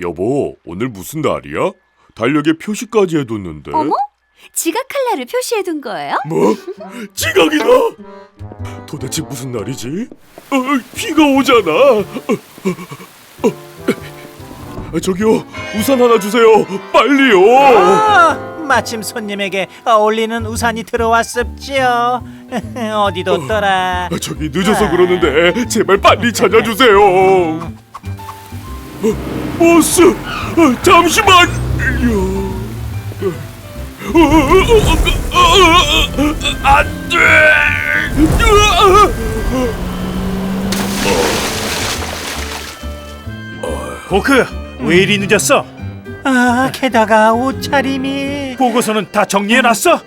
여보, 오늘 무슨 날이야? 달력에 표시까지 해뒀는데. 어머? 지각 칼날을 표시해둔 거예요? 뭐? 지각이다! 도대체 무슨 날이지? 어, 비가 오잖아. 어, 어, 어. 저기요, 우산 하나 주세요. 빨리요. 아, 마침 손님에게 어울리는 우산이 들어왔습지요. 어디 뒀더라? 아, 저기 늦어서 그러는데 제발 빨리 찾아주세요. 어, 어. 어, 어, 어, 어, 어, 어, 안 돼. 호크 왜 이리 늦었어? 아, 게다가 옷차림이 보고서는 다 정리해놨어?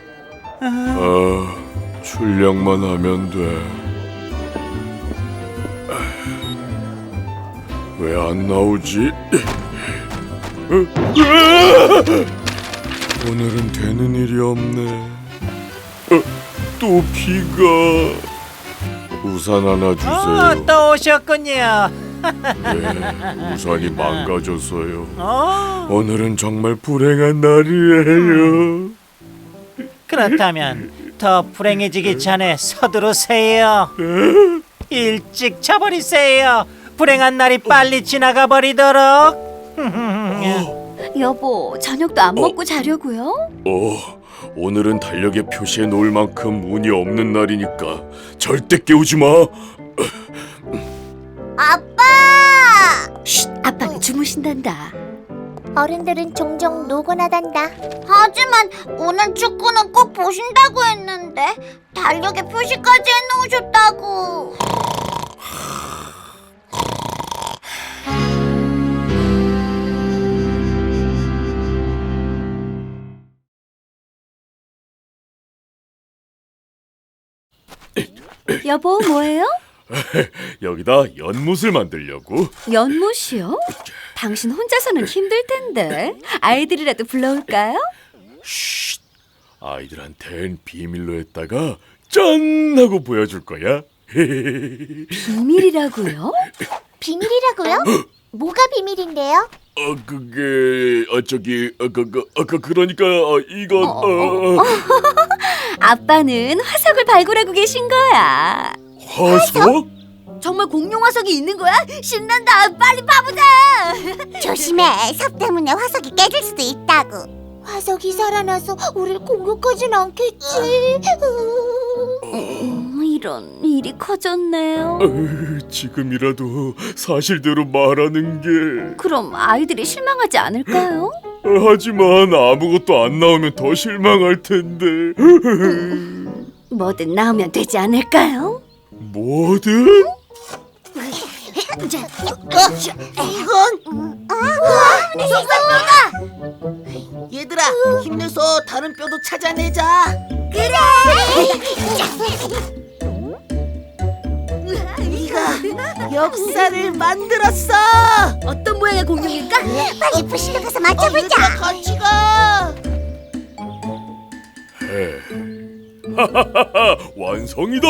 아, 출력만 하면 돼. 왜 안 나오지? 오늘은 되는 일이 없네. 어, 또 비가. 우산 하나 어, 주세요. 또 오셨군요. 네, 우산이 망가졌어요. 어, 오늘은 정말 불행한 날이에요. 그렇다면 더 불행해지기 전에 서두르세요. 일찍 자버리세요. 불행한 날이 빨리 지나가 버리도록. 여보, 저녁도 안 먹고 자려고요? 어, 오늘은 달력에 표시해 놓을 만큼 운이 없는 날이니까 절대 깨우지 마. 아빠! 쉿, 아빠는 주무신단다. 어른들은 종종 노곤하단다. 하지만 오늘 축구는 꼭 보신다고 했는데 달력에 표시까지 해놓으셨다고. 여보, 뭐예요? 여기다 연못을 만들려고. 연못이요? 당신 혼자서는 힘들 텐데 아이들이라도 불러올까요? 쉿. 아이들한텐 비밀로 했다가 짠 하고 보여줄 거야. 비밀이라고요? 비밀이라고요? 뭐가 비밀인데요? 어 그게 어 저기 어그그 어, 그, 그러니까 어, 이건 어, 어, 아빠는 화석을 발굴하고 계신 거야. 화석? 정말 공룡 화석이 있는 거야? 신난다. 빨리 봐보자. 조심해. 삽 때문에 화석이 깨질 수도 있다고. 화석이 살아나서 우릴 공격하진 않겠지. 음, 이런 일이 커졌네요. 어, 지금이라도 사실대로 말하는 게 그럼 아이들이 실망하지 않을까요? 어, 하지만 아무것도 안 나오면 더 실망할 텐데 뭐든 나오면 되지 않을까요? 뭐든 이건 얘들아 힘내서 다른 뼈도 찾아내자 네가 역사를 만들었어 어떤 모양의 공룡일까? 빨리 부실로 가서 맞춰보자. 얘들아 같이 가 하하하하 완성이다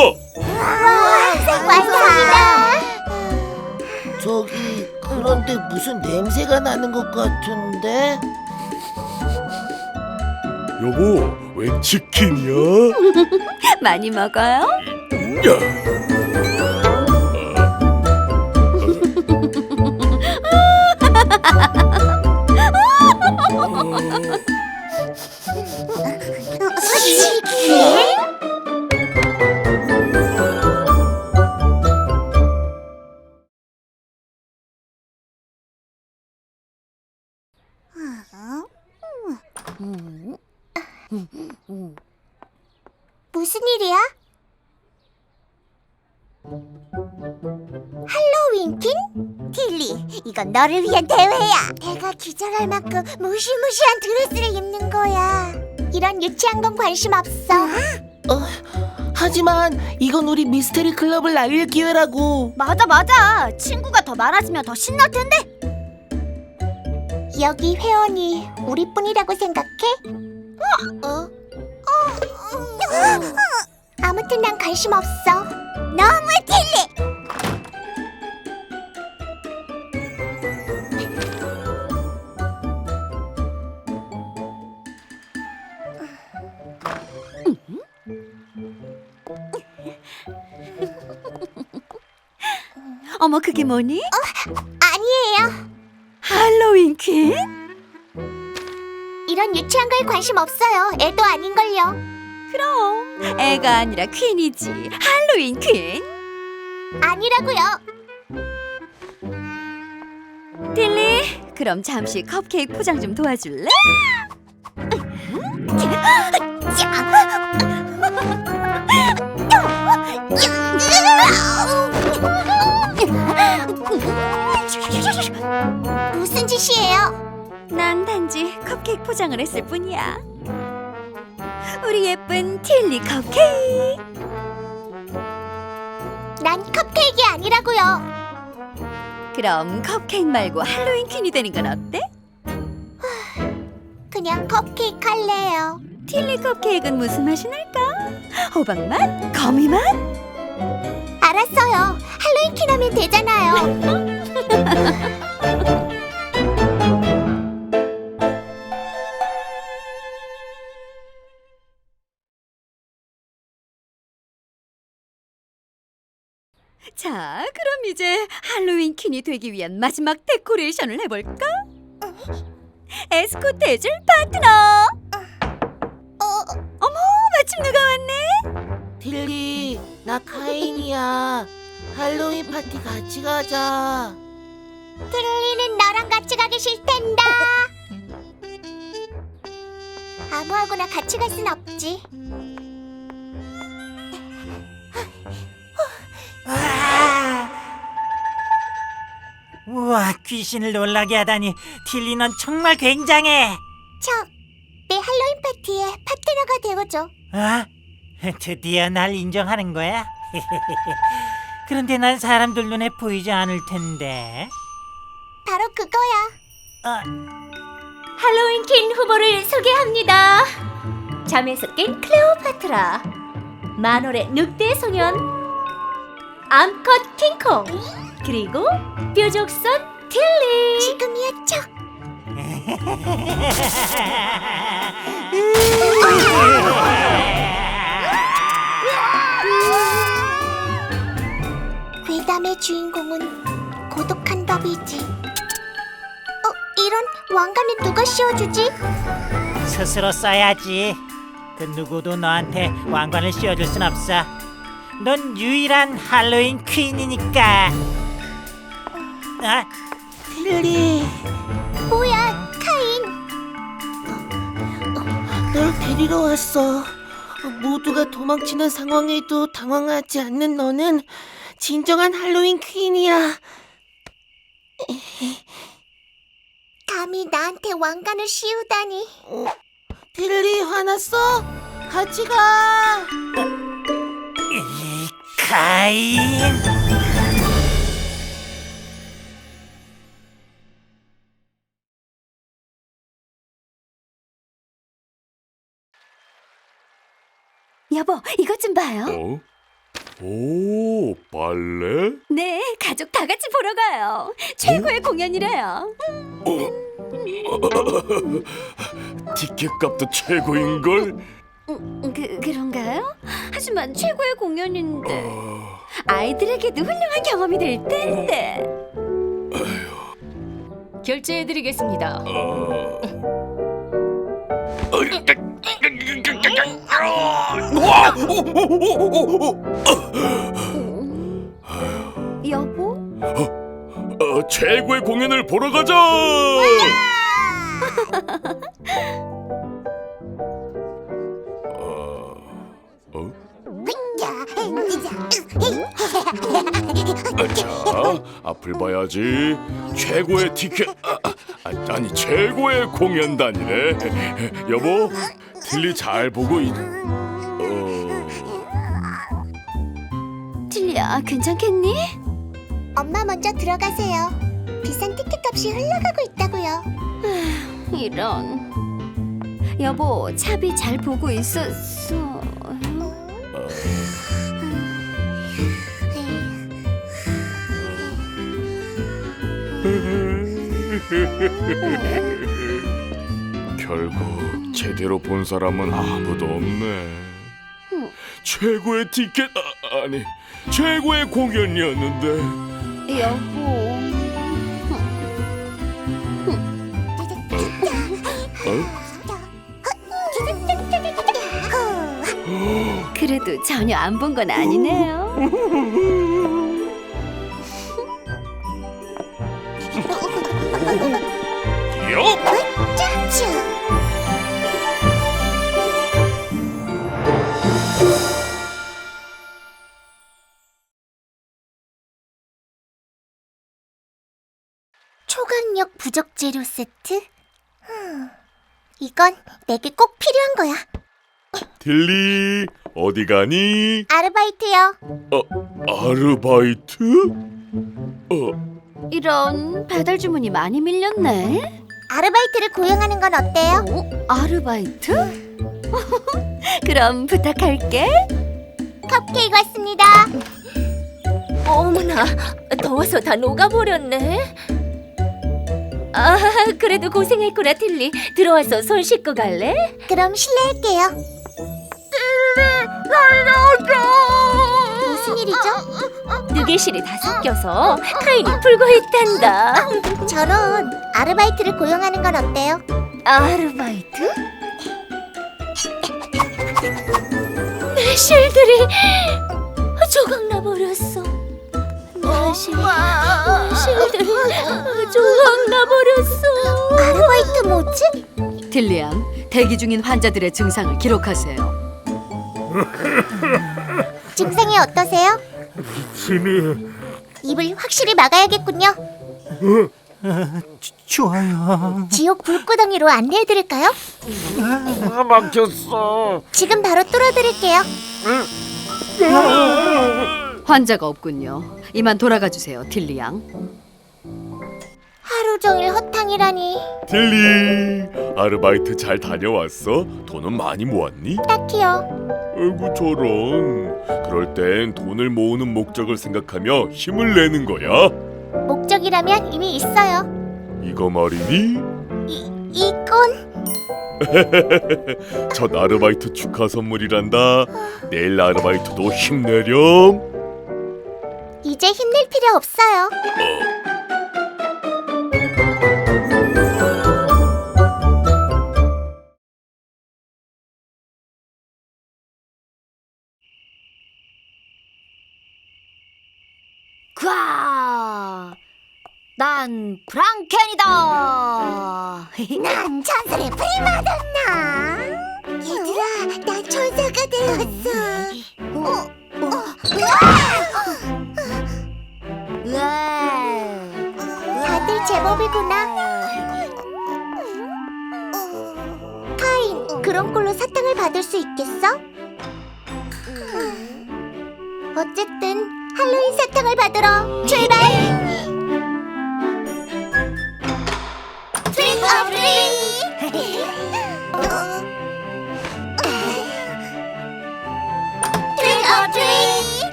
완성이다. 저기 그런데 무슨 냄새가 나는 것 같은데 여보 웬 치킨이야? 많이 먹어요? 야. Oh, shit! 이건 너를 위한 대회야. 내가 기절할 만큼 무시무시한 드레스를 입는 거야. 이런 유치한 건 관심 없어. 하지만 이건 우리 미스테리 클럽을 알릴 기회라고 맞아 맞아. 친구가 더 많아지면 더 신날 텐데. 여기 회원이 우리뿐이라고 생각해? 어? 어? 아무튼 난 관심 없어. 너무 틸리. 어머 그게 뭐니? 아니에요. 할로윈 퀸? 이런 유치한 거에 관심 없어요. 애도 아닌걸요. 그럼 애가 아니라 퀸이지. 할로윈 퀸. 아니라고요. 딜리, 그럼 잠시 컵케이크 포장 좀 도와줄래? 무슨 짓이에요? 난 단지 컵케이크 포장을 했을 뿐이야. 우리 예쁜 틸리 컵케이크. 난 컵케이크 아니라고요. 그럼 컵케이크 말고 할로윈 퀸이 되는 건 어때? 그냥 컵케이크 할래요. 틸리 컵케이크는 무슨 맛이 날까? 호박 맛? 거미 맛? 알았어요. 할로윈 퀸 하면 되잖아요. 자, 그럼 이제 할로윈 퀸이 되기 위한 마지막 데코레이션을 해볼까? 에스코트 해줄 파트너. 어머, 마침 누가 왔네? 틸리, 나 카인이야. 할로윈 파티 같이 가자. 틸리는 나랑 같이 가기 싫단다. 아무하고나 같이 갈 순 없지. 우와, 귀신을 놀라게 하다니 틸리 넌 정말 굉장해. 저, 내 할로윈 파티에 파트너가 되어줘. 아, 드디어 날 인정하는 거야? 그런데 난 사람들 눈에 보이지 않을 텐데. 바로 그거야. 아, 할로윈 퀸 후보를 소개합니다. 잠에서 깬 클레오파트라, 만월의 늑대 소년, 암컷 킹콩, 그리고 뾰족선 틸리. 지금이야, 척. 괴담의 주인공은 고독한 법이지. 어, 이런 왕관은 누가 씌워주지? 스스로 써야지. 그 누구도 너한테 왕관을 씌워줄 순 없어. 넌 유일한 할로윈 퀸이니까. 아, 틸리, 뭐야, 카인. 널 데리러 왔어. 모두가 도망치는 상황에도 당황하지 않는 너는 진정한 할로윈 퀸이야. 감히 나한테 왕관을 씌우다니. 틸리 화났어? 같이 가. 이 카인. 여보, 이것 좀 봐요. 어? 오, 발레? 네, 가족 다 같이 보러 가요. 최고의 공연이래요. 티켓 값도 최고인걸? 음, 그 그런가요? 하지만 최고의 공연인데 어, 아이들에게도 훌륭한 경험이 될 텐데. 결제해드리겠습니다. 어. 어이, 여보? 어, 최고의 공연을 보러 가자! 어, 어? 아, 자, 앞을 봐야지. 최고의 티켓, 아, 아, 아니 최고의 공연단이래. 여보, 틸리 잘 보고 있. 어, 틸리야, 괜찮겠니? 엄마 먼저 들어가세요. 비싼 티켓 값이 흘러가고 있다고요. 이런. 여보, 차비 잘 보고 있었어. 결국 제대로 본 사람은 아무도 없네. 최고의 티켓, 아, 아니 최고의 공연이었는데. 여보. 그래도 전혀 안 본 건 아니네요. 요! 짜쭈. 초강력 부족 재료 세트? 흠, 이건 내게 꼭 필요한 거야. 딜리 어디 가니? 아르바이트요. 어 아르바이트? 어 이런 배달 주문이 많이 밀렸네. 아르바이트를 고용하는 건 어때요? 어? 아르바이트? 그럼 부탁할게. 컵케이크 왔습니다. 어머나, 더워서 다 녹아버렸네. 아, 그래도 고생했구나, 틸리. 들어와서 손 씻고 갈래? 그럼 실례할게요. 무슨 일이죠? 느개실이 다 섞여서 타일이 풀고 있단다. 저런 아르바이트를 고용하는 건 어때요? 아르바이트? 내 실들이 조각나 버렸어. 내 실, 내 실들이 조각나 버렸어. 아르바이트 뭐지? 딜리안, 대기 중인 환자들의 증상을 기록하세요. 증상이 어떠세요? 힘이 입을 확실히 막아야겠군요. 좋아요. 지옥 불구덩이로 안내해드릴까요? 아, 막혔어. 지금 바로 뚫어드릴게요. 환자가 없군요. 이만 돌아가 주세요, 딜리 양. 하루 종일 허탕이라니 딜리 아르바이트 잘 다녀왔어? 돈은 많이 모았니? 딱히요. 아이고 저런 그럴 땐 돈을 모으는 목적을 생각하며 힘을 내는 거야 목적이라면 이미 있어요. 이거 말이니? 이 이건 첫 아르바이트 축하 선물이란다 내일 아르바이트도 힘내렴 이제 힘낼 필요 없어요. 과! 난 프랑켄이다. 난 천사의 프리마돈나. 얘들아, 나 천사가 되었어. 어, 다들 제법이구나. 카인, 그런 꼴로 사탕을 받을 수 있겠어? 어쨌든 할로윈 사탕을 받으러 출발! 트릭 어 트릭! 트릭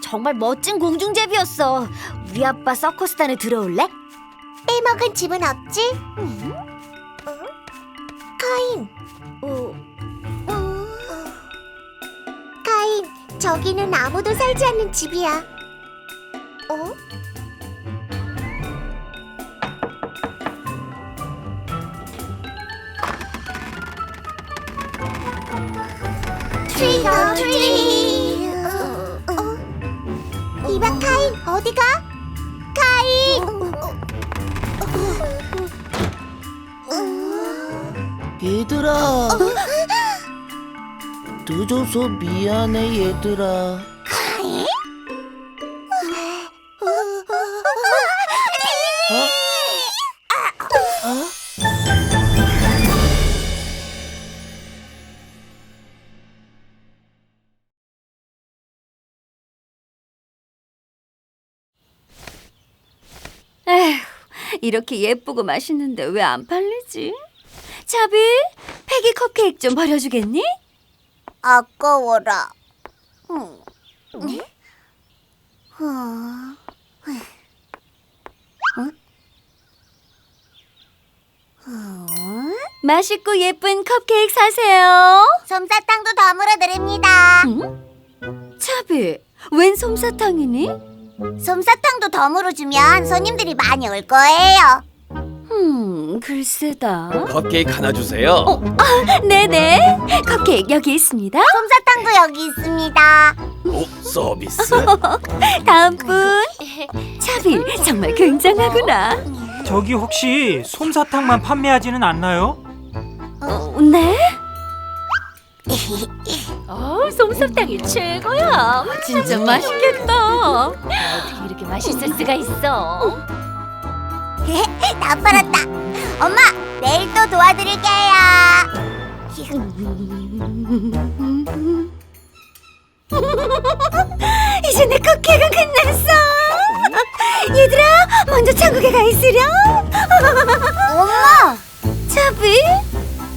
정말 멋진 공중제비였어. 우리 아빠 서커스단에 들어올래? 빼먹은 집은 없지? 응? 카인. 카인, 저기는 아무도 살지 않는 집이야. 어? 어 트릭. 어? 이봐 카인, 어디가? 카인. 얘들아. 늦어서 미안해 얘들아. 이렇게 예쁘고 맛있는데 왜 안 팔리지? 자비, 패기 컵케이크 좀 버려주겠니? 아까워라. 음. 음. 맛있고 예쁜 컵케이크 사세요. 솜사탕도 덤으로 드립니다. 차비, 웬 솜사탕이니? 솜사탕도 덤으로 주면 손님들이 많이 올 거예요. 음, 글쎄다. 컵케이크 하나 주세요. 네네, 컵케이크 여기 있습니다. 솜사탕도 여기 있습니다. 오, 서비스. 다음 분. 차비, 정말 굉장하구나. 저기 혹시 솜사탕만 판매하지는 않나요? 어, 네? 어, 솜사탕이 최고야. 진짜 맛있겠다. 어떻게 이렇게 맛있을 수가 있어? 다 팔았다. 엄마, 내일 또 도와드릴게요. 이제 내 컵케이크가 끝났어. 얘들아, 먼저 천국에 가 있으렴. 엄마, 차비,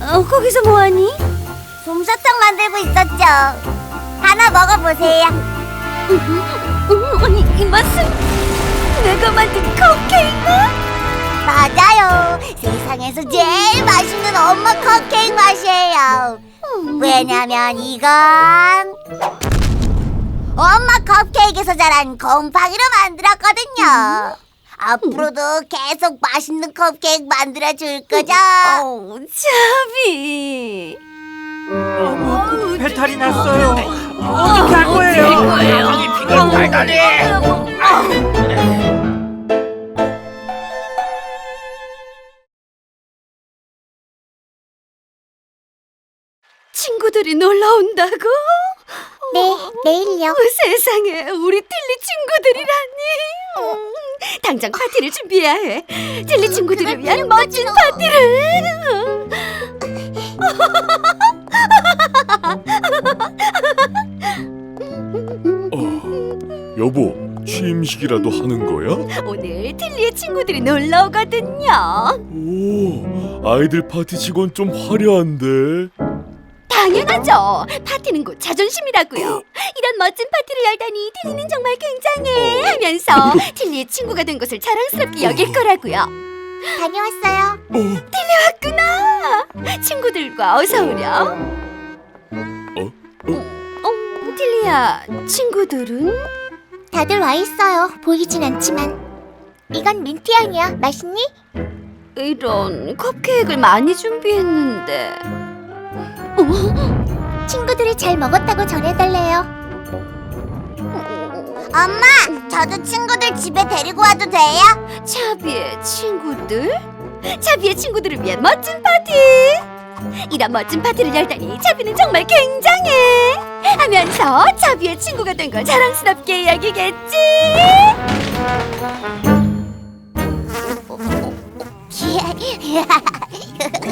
어, 거기서 뭐하니? 솜사탕 만들고 있었죠. 하나 먹어보세요. 음, 아니, 이 맛은 내가 만든 컵케이크? 맞아요. 세상에서 제일 맛있는 엄마 컵케이크 맛이에요. 왜냐면 이건 엄마 컵케이크에서 자란 곰팡이로 만들었거든요. 앞으로도 계속 맛있는 컵케이크 만들어 줄 거죠? 어, 차비. 어머, 배탈이 났어요. 어떻게 할 거예요? 친구들이 놀러 온다고? 네, 내일요. 어, 세상에 우리 틸리 친구들이라니 음, 당장 파티를 준비해야 해 틸리 친구들을 위한 멋진 파티를 여보, 취임식이라도 하는 거야? 오늘 틸리의 친구들이 놀러 오거든요. 오, 아이들 파티 직원 좀 화려한데. 당연하죠. 파티는 곧 자존심이라고요. 이런 멋진 파티를 열다니 틸리는 정말 굉장해 하면서 틸리의 친구가 된 것을 자랑스럽게 여길 거라고요. 다녀왔어요. 어, 왔구나. 친구들과 어서 오렴 어? 어, 틸리야 친구들은? 다들 와 있어요. 보이진 않지만. 이건 민트향이야. 맛있니? 이런 컵케이크를 많이 준비했는데 친구들이 잘 먹었다고 전해달래요. 엄마, 저도 친구들 집에 데리고 와도 돼요? 차비의 친구들? 차비의 친구들을 위한 멋진 파티! 이런 멋진 파티를 열다니 차비는 정말 굉장해! 하면서 차비의 친구가 된 걸 자랑스럽게 여기겠지?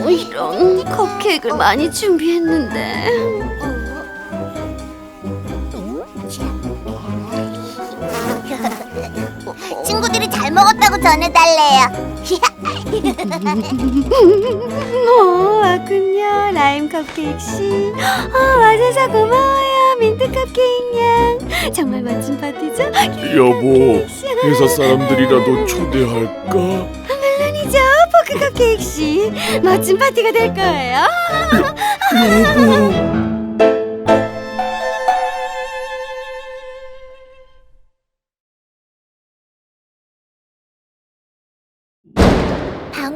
이런 컵케이크를 많이 준비했는데 친구들이 잘 먹었다고 전해달래요. 어, 왔군요. 라임 컵케이크 씨. 어, 와줘서 고마워요. 민트 컵케이크 양. 정말 멋진 파티죠? 여보, 회사 사람들이라도 초대할까? 물론이죠. 포크 컵케이크 씨. 멋진 파티가 될 거예요. 여보.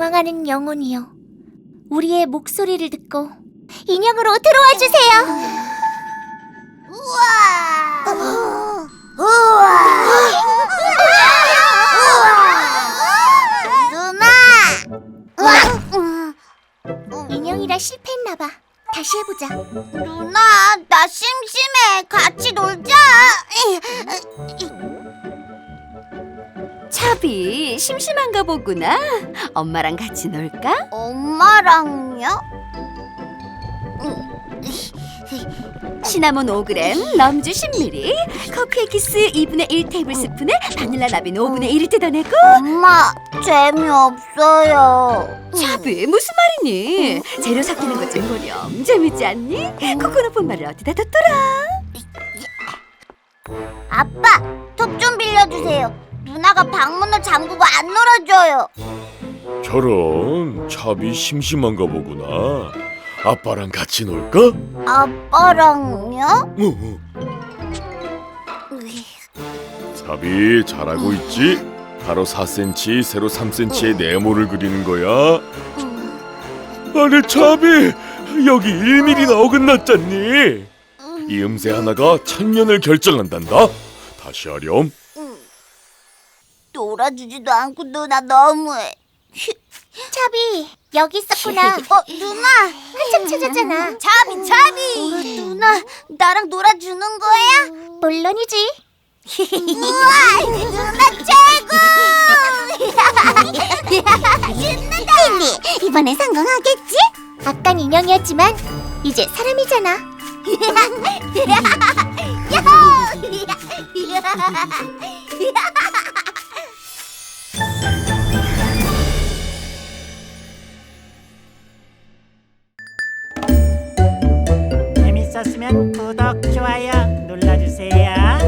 방황하는 영혼이요. 우리의 목소리를 듣고 인형으로 들어와 주세요. 우와! 누나! 인형이라 실패했나 봐. 다시 해보자. 누나, 심심한가 보구나. 엄마랑 같이 놀까? 엄마랑요? 음, 시나몬 5g, 럼주 10ml, 커피 에키스 2분의 1 테이블스푼에 바닐라 라빈 5분의 1을 뜯어내고 엄마, 재미없어요. 차비 무슨 말이니? 재료 섞이는 것 좀 보렴 재밌지 않니? 코코넛 분말을 어디다 뒀더라? 아빠, 톱 좀 빌려주세요. 누나가 방문을 잠그고 안 놀아줘요. 저런 차비 심심한가 보구나. 아빠랑 같이 놀까? 아빠랑요? 어, 어. 차비 잘하고 있지? 가로 4cm, 세로 3cm의 네모를 그리는 거야. 아니 차비 여기 1mm나 어긋났잖니. 이 음새 하나가 천년을 결정한단다. 다시 하렴. 놀아주지도 않고 누나 너무해. 차비 여기 있었구나. 어 누나 한참 찾았잖아. 차비 차비. 누나 나랑 놀아주는 거야? 물론이지. 우와 누나 최고. 신난다. 리 이번엔 성공하겠지? 아깐 인형이었지만 이제 사람이잖아. 재밌었으면 구독, 좋아요 눌러주세요.